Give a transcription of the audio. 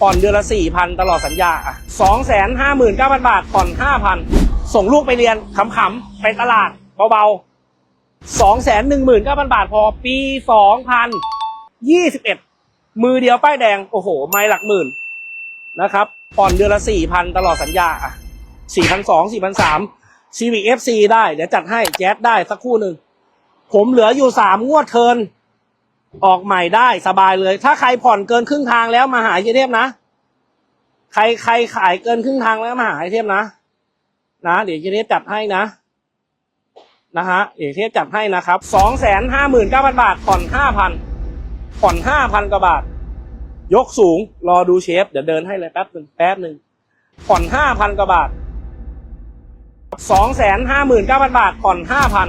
ผ่อนเดือนละสี่พันตลอดสัญญาสองแสนห้าหมื่นเก้าพันบาท ผ่อนห้าพันส่งลูกไปเรียนขำๆ ไปตลาดเบาๆสองแสนหนึ่งหมื่นเก้าพันบาทพอปีสองพันยี่สิบเอ็ดมือเดียวป้ายแดง โอ้โห ไม่หลักหมื่นนะครับ ผ่อนเดือนละสี่พันตลอดสัญญาสี่พันสองสี่พันสามซีวิกเอฟซีได้ เดี๋ยวจัดให้แจ๊ดได้สักคู่หนึ่ง ผมเหลืออยู่สามงวดเทิน ออกใหม่ได้สบายเลย ถ้าใครผ่อนเกินครึ่งทางแล้วมาหาไอเทพนะ ใครใครขายเกินครึ่งทางแล้วมาหาไอเทพนะนะเดี๋ยวไอเทพจัดให้นะนะฮะเดี๋ยวไอเทพจัดให้นะครับสองแสนห้าหมื่นเก้าพันบาท ผ่อนห้าพันผ่อนห้าพันกว่าบาท ยกสูง รอดูเชฟ เดี๋ยวเดินให้เลยแป๊บหนึ่งแป๊บหนึ่งผ่อนห้าพันกว่าบาทสองแสนห้าหมื่นเก้าพันบาท ผ่อนห้าพัน